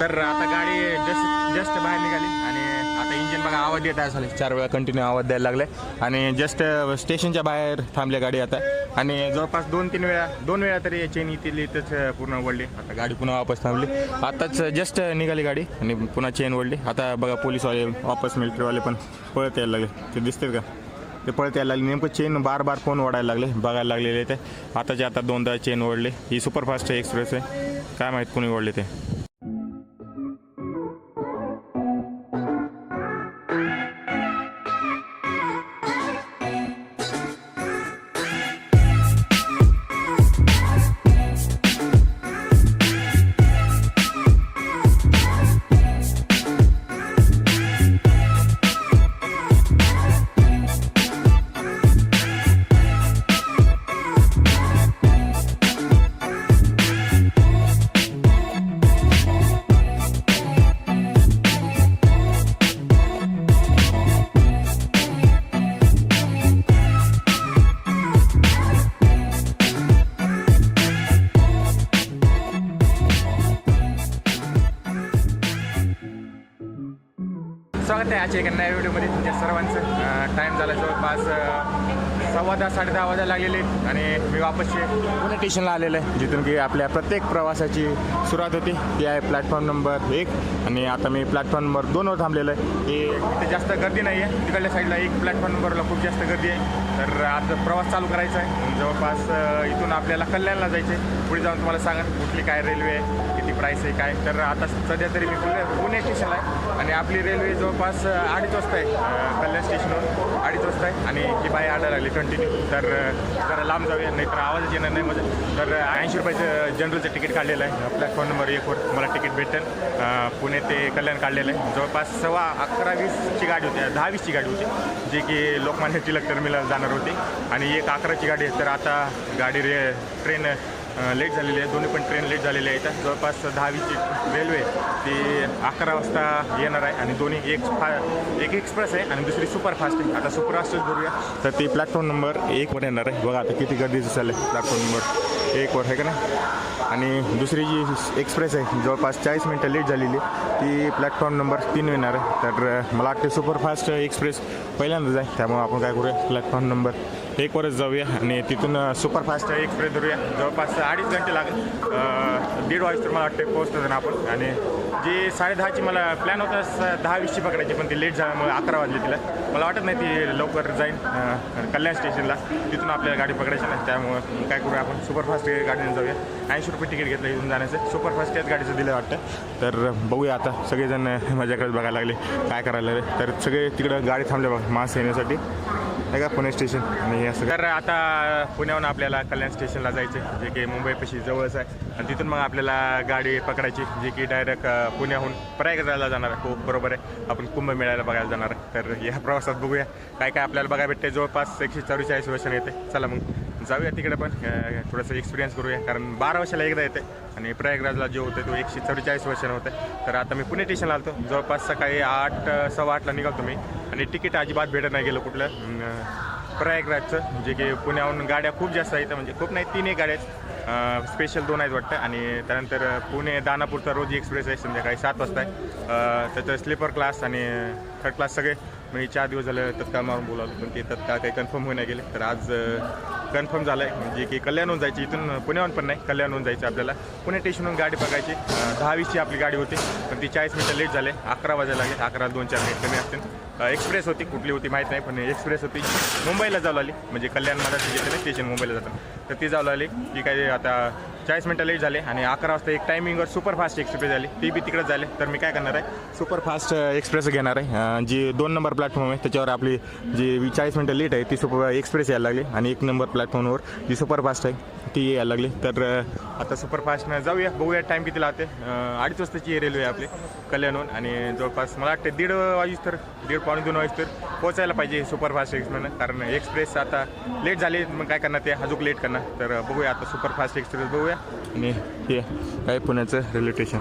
तर आता गाडी जस्ट जस्ट बाहेर निघाली आणि आता इंजिन बघा आवाज येत आहे झाले चार वेळा कंटिन्यू आवाज द्यायला लागले. आणि जस्ट स्टेशनच्या बाहेर थांबली गाडी आता. आणि जवळपास दोन तीन वेळा दोन वेळा तरी चेन इथली इथंच पूर्ण ओढली आता गाडी पुन्हा वापस थांबली. आताच जस्ट निघाली गाडी आणि पुन्हा चेन ओढली आता बघा पोलीसवाले वापस मिलिटरीवाले पण पळत यायला लागले. ते दिसतील का? ते पळत यायला लागले. नेमकं चेन बार बार फोन ओढायला लागले? बघायला लागलेले ते. आताचे आता दोनदा चेन ओढले ही सुपरफास्ट एक्सप्रेस आहे. काय माहीत कोणी ओढले ते. आजच्या एका नव्या व्हिडिओमध्ये तुमच्या सर्वांचं टाईम झाला. जवळपास सव्वा दहा साडे दहा वाजायला लागलेले आणि मी वापसचे पुणे स्टेशनला आलेलं आहे जिथून की आपल्या प्रत्येक प्रवासाची सुरुवात होती. ती आहे प्लॅटफॉर्म नंबर एक. आणि आता मी प्लॅटफॉर्म नंबर दोनवर थांबलेलं आहे. की इथे जास्त गर्दी नाही आहे तिकडल्या साईडला एक प्लॅटफॉर्म नंबरला खूप जास्त गर्दी आहे. तर आता प्रवास चालू करायचा आहे. जवळपास इथून आपल्याला कल्याणला जायचं आहे पुढे जाऊन तुम्हाला सांगा कुठली काय रेल्वे आहे प्राईस आहे काय? तर आता सध्या तरी मी पुणे पुणे स्टेशनला आहे. आणि आपली रेल्वे जवळपास अडीच वाजता आहे. कल्याण स्टेशनवर अडीच वाजता आहे. आणि ही बाई आडायला लागली कंटिन्यू तर जरा लांब जाऊया नाही तर आवाजच येणार नाही माझं. तर ऐंशी रुपयाचं जनरलचं तिकीट काढलेलं आहे. आपल्या फोन नंबर एकवर मला तिकीट भेटेल. पुणे ते कल्याण काढलेलं आहे. जवळपास सव्वा अकरा वीसची गाडी होती दहा वीसची गाडी होती जी की लोकमान्य टिळक टर्मिनल जाणार होती. आणि एक अकराची गाडी आहे. तर आता गाडी रे ट्रेन लेट झालेली आहे. दोन्ही पण ट्रेन लेट झालेली आहे. त्या जवळपास दहावीची रेल्वे ती अकरा वाजता येणार आहे आणि दोन्ही एक फा एक एक्सप्रेस आहे आणि दुसरी सुपरफास्ट आहे. आता सुपरफास्टच बोलूया तर ती प्लॅटफॉर्म नंबर एकवर येणार आहे. बघा आता किती गर्दीचं चाललं आहे प्लॅटफॉर्म नंबर एकवर आहे का नाही? आणि दुसरी जी एक्सप्रेस आहे जवळपास चाळीस मिनटं लेट झालेली आहे, ती प्लॅटफॉर्म नंबर तीन येणार आहे. तर मला वाटते सुपरफास्ट एक्सप्रेस पहिल्यांदाच आहे. त्यामुळे आपण काय करूया? प्लॅटफॉर्म नंबर एकवरच जाऊया आणि तिथून सुपरफास्ट एक्सप्रेस धरूया. जवळपास अडीच घंटे लागेल. दीड वाजता तर मला वाटते पोहोचतो आपण. आणि जे साडेदहाची मला प्लॅन होता स- दहा वीसची पकडायची पण ती लेट झाल्यामुळे अकरा वाजले तिला. मला वाटत नाही ती लवकर जाईन कल्याण स्टेशनला. तिथून आपल्याला गाडी पकडायची नाही त्यामुळं काय करूया आपण. सुपरफास्ट गाडीने जाऊया. ऐंशी रुपये तिकीट घेतलं इथून जाण्याचं. सुपरफास्ट त्याच गाडीचं दिलं वाटतं. तर बघूया आता. सगळेजण माझ्याकडे बघायला लागले. काय करायला लागले. तर सगळे तिकडं गाडी थांबले बघा मास्क येण्यासाठी नाही का पुणे स्टेशन? आणि असं तर आता पुण्याहून आपल्याला कल्याण स्टेशनला जायचं जे की मुंबईपाशी जवळच आहे. आणि तिथून मग आपल्याला गाडी पकडायची जी की डायरेक्ट पुण्याहून प्रयागराजला जाणार आहे. हो बरोबर आहे. आपण कुंभमेळ्याला बघायला जाणार आहे. तर या प्रवासात बघूया काय काय आपल्याला बघायला भेटते जवळपास एकशे चौवेचाळीस वर्षाने येते. चला मग जाऊया तिकडे पण. थोडंसं एक्सपिरियन्स करूया. कारण बारा वर्षाला एकदा येते. आणि प्रयागराजला जे होते तो एकशे चव्वेचाळीस वर्षाने होते तर आता मी पुणे स्टेशनला आलतो. जवळपास सकाळी आठ सव्वा आठला निघालतो मी. आणि तिकीट अजिबात भेटत नाही गेलं कुठलं. प्रयागराजचं जे की पुण्याहून गाड्या खूप जास्त आहेत म्हणजे खूप नाही तीनही गाड्या आहेत. स्पेशल दोन आहेत वाटतं. आणि त्यानंतर पुणे दानापूरचा रोजी एक्सप्रेस आहे संध्याकाळी सात वाजता आहे. त्याचं स्लीपर क्लास आणि थर्ड क्लास सगळे मी चार दिवस झाले तत्काळ मारून बोलावलं पण ते तत्काळ काही कन्फर्म होईना गेले. तर आज कन्फर्म झालं आहे म्हणजे की कल्याणहून जायची इथून पुण्याहून पण नाही कल्याणहून जायचं आपल्याला. पुणे स्टेशनहून गाडी बघायची दहावीसची दहा वीसची आपली गाडी होती पण ती चाळीस मिनटं लेट झाले. अकरा वाजायला लागले. अकरा दोन चार मिनिट कमी असतील. एक्सप्रेस होती कुठली होती माहीत नाही पण एक्सप्रेस होती. मुंबईला जाऊ लागली. म्हणजे कल्याण जे स्टेशन मुंबईला जातात. तर ती जाऊ लागली. की काय आता चाळीस मिनटं लेट झाले आणि अकरा वाजता एक टायमिंगवर सुपरफास्ट एक्सप्रेस झाली ती बी तिकडे झाले. तर मी काय करणार आहे? सुपरफास्ट एक्सप्रेस घेणार आहे. जी दोन नंबर प्लॅटफॉर्म आहे त्याच्यावर आपली जी चाळीस मिनटं लेट आहे ती सुपर एक्सप्रेस यायला लागली. आणि एक नंबर प्लॅटफॉर्मवर जी सुपरफास्ट आहे ती यायला लागली. तर आता सुपरफास्टनं जाऊया. बघूया टाईम किती लागते. अडीच वाजताची रेल्वे आहे आपली कल्याणहून. आणि जवळपास मला वाटते दीड वाजेस तर दीड पावणे दोन वाजेस तर पोचायला पाहिजे सुपरफास्ट एक्सप्रेसनं कारण एक्सप्रेस आता लेट झाली. मग काय करणार ते? अजून लेट करणार. तर बघूया. आता सुपरफास्ट एक्सप्रेस बघूया. आणि हे आहे पुण्याचं रेल्वे स्टेशन.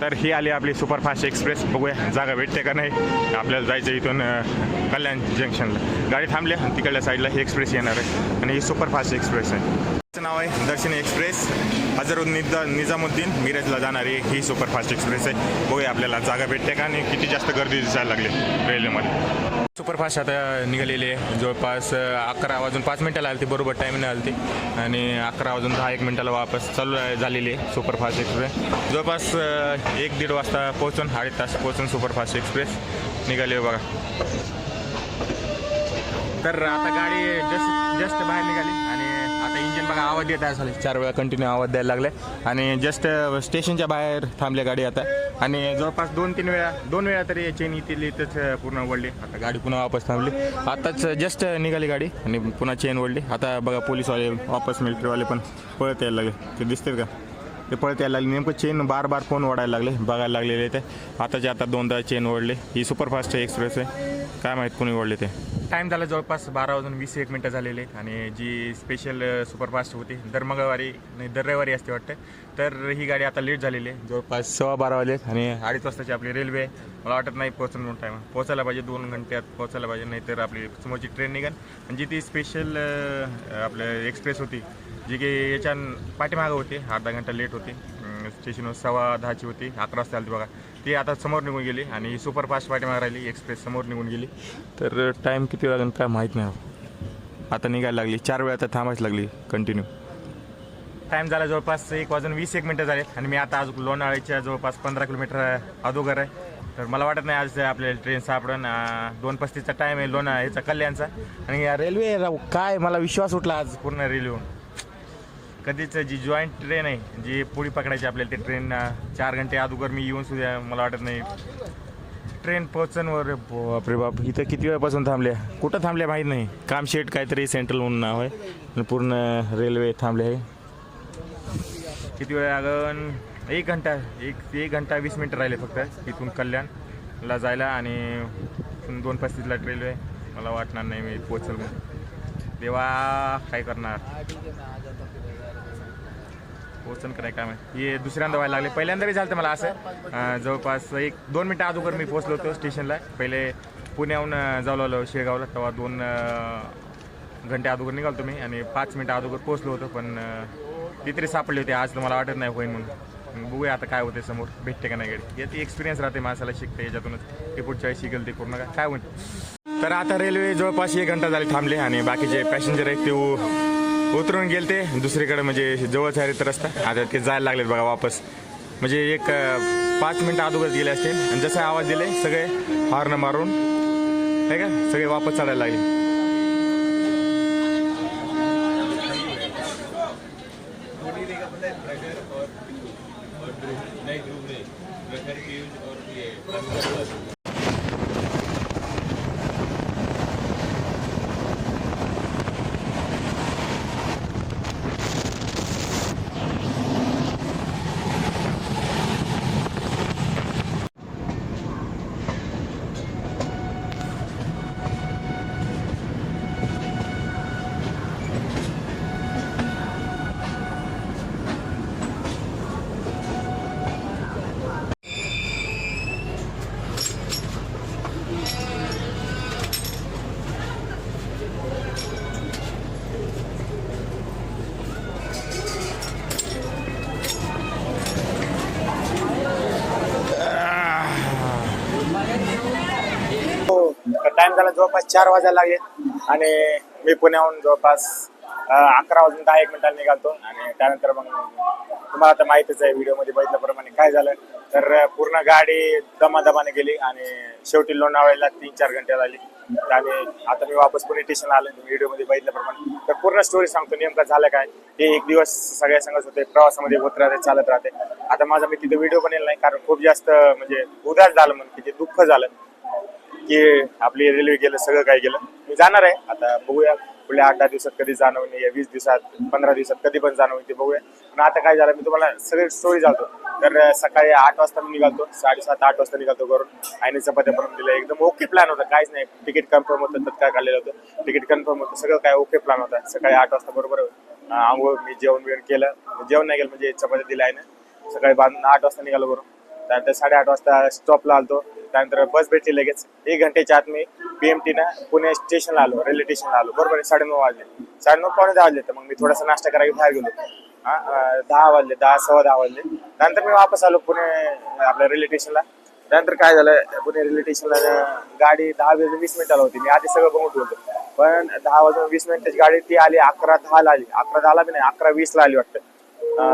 तर ही आली आपली सुपरफास्ट एक्सप्रेस. बघूया जागा भेटते का नाही. आपल्याला जायचं इथून कल्याण जंक्शनला. गाडी थांबली आणि तिकडल्या साईडला ही एक्सप्रेस येणार आहे. आणि ही सुपरफास्ट एक्सप्रेस आहे. नाव आहे दर्शनी एक्सप्रेस. हजरुद्दीन निजामुद्दीन मिरजला जाणारी ही सुपरफास्ट एक्सप्रेस आहे. बघूया आपल्याला जागा भेटते का आणि किती जास्त गर्दी दिसायला लागली रेल्वेमध्ये. सुपरफास्ट आता निघालेली आहे. जवळपास अकरा वाजून पाच मिनिटाला आली ती बरोबर टाईमने आली ती आणि अकरा वाजून दहा एक मिनिटाला वापस चालू झालेली आहे सुपरफास्ट एक्सप्रेस. जवळपास एक दीड वाजता पोहोचून अडीच तास पोहोचून सुपरफास्ट एक्सप्रेस निघाली आहे बघा. तर आता गाडी जस्ट जस्ट बाहेर निघाली आणि आता इंजिन बघा आवाज देत आहे झाले चार वेळा कंटिन्यू आवाज द्यायला लागले. आणि जस्ट स्टेशनच्या बाहेर थांबल्या गाडी आता. आणि जवळपास दोन तीन वेळा दोन वेळा तरी चेन येतील इथंच पूर्ण वळली. आता गाडी पुन्हा वापस थांबली. आताच जस्ट निघाली गाडी आणि पुन्हा चेन वळली. आता बघा पोलीसवाले वापस मिलिटरीवाले पण पळत यायला लागले. ते दिसतील का? ते पळत यायला लागले. नेमकं चेन बार बार फोन ओढायला लागले बघायला लागलेले ते. आताच्या आता दोनदा चेन ओढले. ही सुपरफास्ट एक्सप्रेस आहे. काय माहीत कोणी ओढले ते. टाईम झाला जवळपास बारा वाजून वीस एक मिनटं झालेले आणि जी स्पेशल सुपरफास्ट होती दर मंगळवारी नाही दर रविवारी असते वाटतं. तर ही गाडी आता लेट झालेली आहे. जवळपास सव्वा बारा वाजले आणि अडीच वाजताची आपली रेल्वे आहे. मला वाटत नाही पोहोचून दोन टाईम पोहोचायला पाहिजे दोन घंट्यात पोहोचायला पाहिजे नाहीतर आपली समोरची ट्रेन निघाल. आणि जी ती स्पेशल आपल्या एक्सप्रेस होती जी की याच्या पाठीमागं होती अर्धा घंटा लेट होती. स्टेशनवर सव्वा दहाची होती अकरा वाजता आली होती बघा. ती आता समोर निघून गेली आणि ही सुपरफास्ट पाठीमागे राहिली एक्सप्रेस समोर निघून गेली. तर टाईम किती लागेल काय माहीत नाही. आता निघायला लागली. चार वेळा तर थांबायच लागली. कंटिन्यू टाईम झाला जवळपास एक वाजून वीस एक मिनटं झाले आणि मी आता अजून लोणावळ्याच्या जवळपास पंधरा किलोमीटर अगोदर आहे. तर मला वाटत नाही आज आपल्याला ट्रेन सापडून. दोन पस्तीसचा टाईम आहे लोणा याचा कल्याणचा. आणि या रेल्वे काय मला विश्वास उठला आज पूर्ण रेल्वे कधीच जी जॉईंट ट्रेन आहे जी पुढे पकडायची आपल्याला ते ट्रेन चार घंटे अगोदर मी येऊन सुद्धा मला वाटत नाही. ट्रेन पोचनवर बापरे बाप इथं किती वेळापासून थांबल्या? कुठं थांबल्या माहीत नाही. कामशेट काहीतरी सेंट्रल म्हणून नाव आहे. पूर्ण रेल्वे थांबले आहे. किती वेळ अगं एक घंटा एक एक घंटा वीस मिनटं राहिले फक्त इथून कल्याणला जायला आणि दोन पस्तीसला रेल्वे मला वाटणार नाही मी पोचल म्हणून. देवा काय करणार? पोचन काय काय माहिती. हे दुसऱ्यांदा व्हायला लागले. पहिल्यांदा झालं मला असं. अं, जवळपास एक दोन मिनटं अगोदर मी पोचलो होतो स्टेशनला. पहिले पुण्याहून अं, जाऊ लागलो शेगावला तेव्हा दोन अं, घंटे अगोदर निघालो मी आणि पाच मिनटं अगोदर पोचलो होतो. पण अं, ती तरी सापडली होती. आज तर मला वाटत नाही होईन म्हणून. मग बघूया आता काय होते समोर. भेटते का नाही गाडी याची एक्सपिरियन्स राहते माणसाला शिकते याच्यातूनच. ते पुढच्या वेळी शिकेल ते पूर्ण काय. होईल. तर आता रेल्वे जवळपास एक घंटा झाली थांबले आणि बाकीचे पॅसेंजर आहेत ते उ- उतरून गेले ते दुसरीकडे म्हणजे जवळच हरित तर रस्ता. आता ते जायला लागलेत बघा वापस. म्हणजे एक पाच मिनटं अगोदर गेले असतील. आणि जसं आवाज दिले सगळे हॉर्न मारून नाही का? सगळे वापस चढायला लागले टाइम झाला जवळपास चार वाजायला लागले. आणि मी पुण्याहून जवळपास अकरा वाजून दहा एक मिनिटाला निघालतो. आणि त्यानंतर मग तुम्हाला आता माहितीच आहे व्हिडिओमध्ये बघितल्याप्रमाणे काय झालं. तर पूर्ण गाडी दमादमाने गेली आणि शेवटी लोणावळ्याला तीन चार घंटे झाली आणि आता मी वापस पुणे स्टेशनला आलो. व्हिडिओमध्ये बघितल्याप्रमाणे. तर पूर्ण स्टोरी सांगतो नेमकं झालं काय? ते एक दिवस सगळ्या सांगत होते प्रवासामध्ये होत राहते चालत राहते. आता माझा मी तिथे व्हिडिओ बनेल नाही कारण खूप जास्त म्हणजे उदास झालं म्हणून तिथे दुःख झालं. की आपली रेल्वे गेलं सगळं काय गेलं मी जाणार आहे. आता बघूया पुढल्या आठ दहा दिवसात कधी जाणं या वीस दिवसात पंधरा दिवसात कधी पण जाणं होईल ते बघूया. पण आता काय झालं मी तुम्हाला सगळी स्टोरी जातो. तर सकाळी आठ वाजता मी निघालतो साडेसात आठ वाजता निघालतो घरून. आईने चपात्या बनवून दिल्या एकदम ओके प्लॅन होता काहीच नाही. तिकीट कन्फर्म होतं तत्काळ काढलेलं होतं तिकीट कन्फर्म होतं सगळं काय ओके प्लॅन होता. सकाळी आठ वाजता बरोबर आंघोळ मी जेवण बिवण केलं. जेवण नाही केलं म्हणजे चपात्या दिल्या आहे ना सकाळी बांधून आठ वाजता निघालो घरून. त्यानंतर साडेआठ वाजता स्टॉपला आलतो. त्यानंतर बस भेटली लगेच. एक घंट्याच्या आत मी पीएमटीनं पुणे स्टेशनला आलो रेल्वे स्टेशनला आलो. बरोबर साडेनऊ वाजले. साडेनऊ पावणे दहा वाजले तर मग मी थोडासा नाश्ता करायला बाहेर गेलो. हा दहा वाजले दहा सव्वा दहा वाजले. त्यानंतर मी वापस आलो पुणे आपल्या रेल्वे स्टेशनला त्यानंतर काय झालं पुणे रेल्वे स्टेशनला गाडी दहा वाजून वीस मिनिटाला होती. मी आधी सगळं बघून ठेवतो पण दहा वाजून वीस मिनिटाची गाडी ती आली अकरा दहाला आली. अकरा दहाला बी नाही अकरा वीसला आली वाटतं.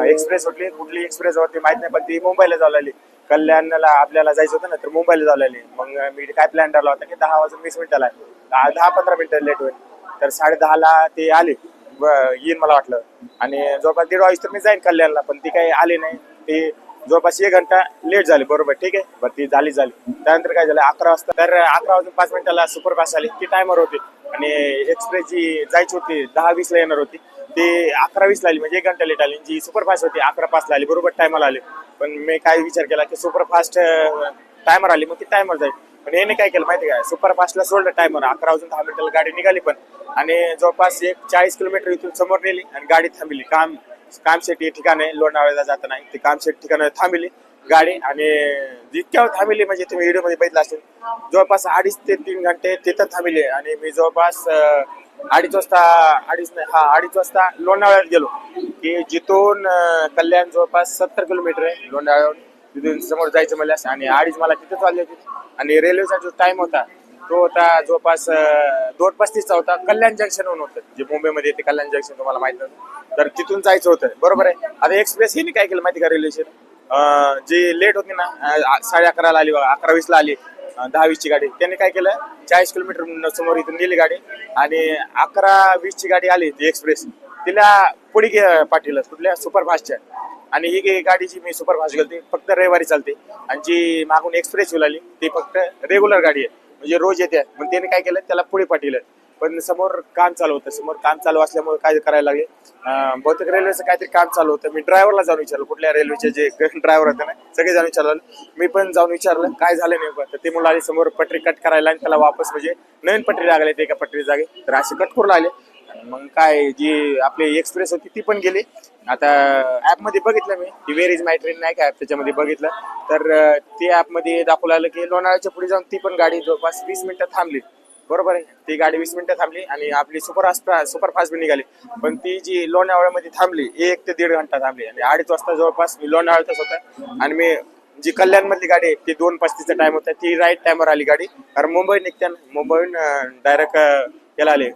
एक्सप्रेस होती कुठली एक्सप्रेस होती माहीत नाही पण ती मुंबईला जाऊ लागली कल्याणला आपल्याला जायचं होतं ना तर मुंबईला झालेले मग मी काय प्लॅन ठरला होता की दहा वाजून वीस मिनिटाला आहे. दहा दहा पंधरा मिनिटं लेट होईल. तर साडे दहाला ते आले. ब- येईन मला वाटलं. आणि जवळपास दीड वाजता मी जाईन कल्याणला पण ती काही आली नाही. ती जवळपास एक घंटा लेट झाली. बरोबर ठीक आहे? बरं ती झाली झाली. त्यानंतर काय झालं? अकरा वाजता तर अकरा वाजून पाच मिनिटाला सुपरफास्ट आली. ती टायमर होती. आणि एक्सप्रेस जी जायची होती दहा वीसला येणार होती. ती अकरा वीसला आली. म्हणजे एक घंटा लेट आली. जी सुपरफास्ट होती अकरा पाचला आली. बरोबर टायमाला आली. पण मी काय विचार केला की सुपरफास्ट टायमर आली मग ती टायमर जाईल. पण याने काय केलं माहिती का? सुपरफास्टला सोडलं टायमर अकरा वाजून दहा मिनिटाला गाडी निघाली पण. आणि जवळपास एक चाळीस किलोमीटर इथून समोर नेली आणि गाडी थांबली. काम कामशेट हे ठिकाण आहे लोणावळ्याला जात नाही ते कामशेट ठिकाण थांबली गाडी. आणि जितक्या थांबली म्हणजे तुम्ही व्हिडिओमध्ये बघितला बघितलं असेल जवळपास अडीच ते तीन घंटे तिथं थांबले. आणि मी जवळपास अडीच वाजता अडीच नाही हा अडीच वाजता लोणावळ्यात गेलो. की जिथून कल्याण जवळपास सत्तर किलोमीटर आहे लोणावळ्यावर तिथून समोर जायचं मला आणि अडीच मला तिथेच वाजले होते. आणि रेल्वेचा जो टाइम होता तो होता जवळपास दोन पस्तीसचा होता. कल्याण जंक्शन म्हणून होतं. जे मुंबईमध्ये येते कल्याण जंक्शन तुम्हाला माहीत नव्हतं तर तिथून जायचं होतं. बरोबर आहे. आता एक्सप्रेस हिने काय केलं माहिती का रेल्वेशन जी लेट होती ना साडे अकराला आली बघा अकरा वीसला आली. दहावीसची गाडी. त्याने काय केलं? चाळीस किलोमीटर समोर इथून गेली गाडी आणि अकरा वीसची गाडी आली ती एक्सप्रेस. तिला पुढे गे- पाठवलं कुठल्या सुपरफास्टच्या. आणि ही गे- गाडी जी मी सुपरफास्ट गेली फक्त रविवारी चालते. आणि जी मागून एक्सप्रेस आली ती फक्त रेग्युलर गाडी आहे. म्हणजे रोज येते. मग त्याने काय केलं? त्याला पुढे पाठवलं पण समोर काम चालू होतं. समोर काम चालू असल्यामुळे काय करायला लागले? बहुतेक रेल्वेचं काहीतरी काम चालू होतं. मी ड्रायव्हरला जाऊन विचारलं. कुठल्या रेल्वेचे जे ड्रायव्हर होते ना सगळे जाऊन विचारलं. मी पण जाऊन विचारलं काय झालं नेमकं? तर ते मुलं आली समोर पटरी कट करायला आणि त्याला वापस म्हणजे नवीन पटरी लागले ते एका पटरी जागे. तर असे कट करू लागले मग काय जी आपली एक्सप्रेस होती ती पण गेली. आता ॲपमध्ये बघितलं मी. ती वेर इज माय ट्रेन नाही का ऍप त्याच्यामध्ये बघितलं. तर ते ॲपमध्ये दाखवलं आलं की लोणाळ्याच्या पुढे जाऊन ती पण गाडी जवळपास वीस मिनिटं थांबली. बरोबर आहे. ती गाडी वीस मिनिटं थांबली आणि आपली सुपरफास्ट सुपरफास्ट बी निघाली. पण ती जी लोणावळ्यामध्ये थांबली एक ते दीड घंटा थांबली. आणि अडीच वाजता जवळपास मी लोणावळ्यातच होता. आणि मी जी कल्याणमधली गाडी आहे ती दोन पस्तीसचा टाइम होता. ती राईट टाइमवर आली गाडी. कारण मुंबई निघते मुंबईहून डायरेक्ट याला आले.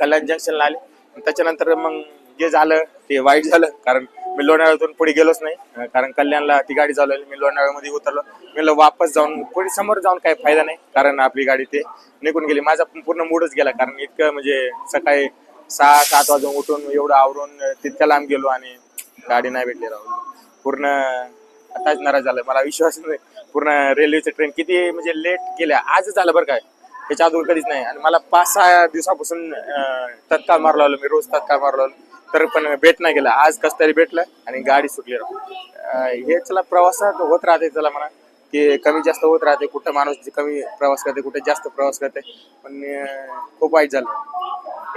कल्याण जंक्शनला आले. त्याच्यानंतर मग जे झालं ते वाईट झालं. कारण मी लोणावळ्यातून पुढे गेलोच नाही. कारण कल्याणला ती गाडी चालवली. मी लोणावळ्यामध्ये उतरलो. मी वापस जाऊन पुढे समोर जाऊन काही फायदा नाही. कारण आपली गाडी ते निघून गेली. माझा पूर्ण मूडच गेला. कारण इतकं म्हणजे सकाळी सहा सात वाजून उठून एवढं आवरून तितक्या लांब गेलो आणि गाडी नाही भेटली राहुल पूर्ण आताच नाराज झालं मला विश्वास नाही. पूर्ण रेल्वेचे ट्रेन किती म्हणजे लेट गेल्या. आजच झालं बरं काय त्याच्या अगोदर कधीच नाही. आणि मला पाच सहा दिवसापासून तत्काळ मारू लागलो मी. रोज तत्काळ मारू लागलो. तर पण भेट नाही गेला. आज कस तरी भेटलं आणि गाडी सुटली राहू हे चला प्रवासात होत राहते चला म्हणा की कमी जास्त होत राहते. कुठं माणूस जे कमी प्रवास करते कुठे जास्त प्रवास करते. पण खूप वाईट झालं.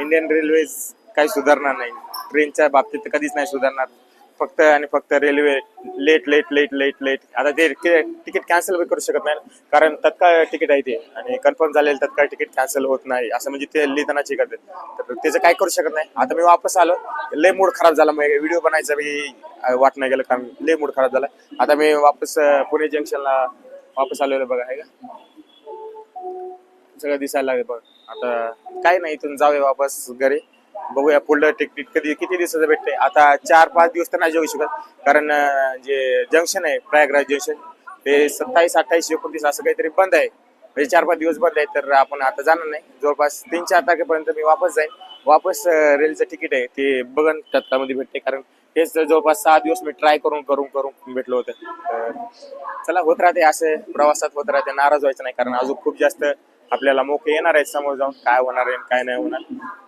इंडियन रेल्वेज काही सुधारणार नाही. ट्रेनच्या बाबतीत कधीच नाही सुधारणार. फक्त आणि फक्त railway late late late late late. आता ते तिकीट कॅन्सल करू शकत नाही. कारण तत्काळ तिकीट आहे ते. आणि कन्फर्म झालेलं तत्काळ तिकीट कॅन्सल होत नाही. असं म्हणजे ते लिहितानाची करते तर त्याचं काय करू शकत नाही. आता मी वापस आलो. लय मूड खराब झाला. मग व्हिडिओ बनायचा मी वाट नाही गेलं. कारण लय मूड खराब झाला. आता मी वापस पुणे जंक्शनला वापस आलेलो बघा. आहे का? सगळं दिसायला लागेल बघ. आता काय नाही. इथून जाऊया वापस घरी. बघूया पुढलं तिकीट कधी किती दिवसाचं भेटते आता चार पाच दिवस तर नाही जाऊ शकत. कारण जे जंक्शन आहे प्रयागराज जंक्शन ते सत्तावीस अठ्ठावीस एकोणतीस असं काहीतरी बंद आहे. म्हणजे चार पाच दिवस बंद आहे तर आपण आता जाणार नाही. जवळपास तीन चार तारखेपर्यंत मी वापस जाईन. वापस रेलचं तिकीट आहे ते बघन तत्कामध्ये भेटते कारण तेच जवळपास सहा दिवस मी ट्राय करून करून करून भेटलो होतं. चला होत राहते असे. प्रवासात होत राहते नाराज व्हायचं नाही. कारण अजून खूप जास्त आपल्याला मोके येणार आहेत समोर जाऊन काय होणार आहे काय नाही होणार.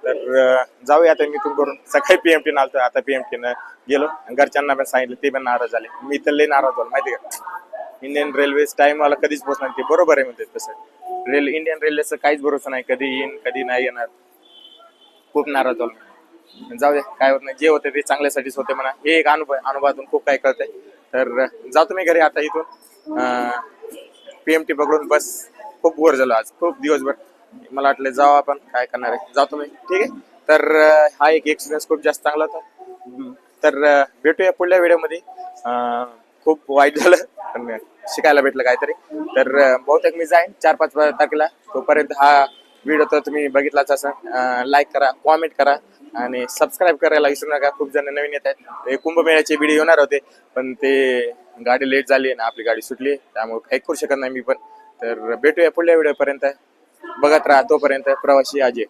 तर जाऊया आता मी इथून करून. सकाळी पीएमटी आलतो आता पीएमटी न गेलो. घरच्यांना पण सांगितलं ते पण नाराज झाले. मी तर लय नाराज झालो माहिती का? इंडियन रेल्वे टाइम मला कधीच पोहोचणार ते बरोबर आहे म्हणते तसं. रेल इंडियन रेल्वेचं काहीच भरोसा नाही. कधी येईन कधी नाही येणार. खूप नाराज झालो. जाऊ दे काय होत नाही. जे होते ते चांगल्यासाठीच होते म्हणा. हे एक अनुभव अनुभवातून खूप काही कळतंय. तर जातो मी घरी आता इथून. पीएमटी पकडून बस. खूप बोर झालो आज. खूप दिवसभर मला वाटलं जाऊ आपण काय करणार आहे? जातो मी. ठीक आहे? तर हा एक एक्सपिरियन्स खूप जास्त चांगला होता. तर भेटूया पुढल्या व्हिडिओमध्ये. खूप वाईट झालं शिकायला भेटलं काहीतरी. तर बहुतेक मी जाईन चार पाच तारखेला. तोपर्यंत हा व्हिडिओ तर तुम्ही बघितलाच असं लाईक करा कॉमेंट करा आणि सबस्क्राईब करायला विसरू नका. खूप जण नवीन येत आहेत. कुंभमेळ्याचे व्हिडिओ येणार होते पण ते गाडी लेट झाली ना आपली गाडी सुटली. त्यामुळे काही करू शकत नाही मी पण. तर भेटूया पुढल्या व्हिडिओपर्यंत बघत राहा तोपर्यंत प्रवासी अजय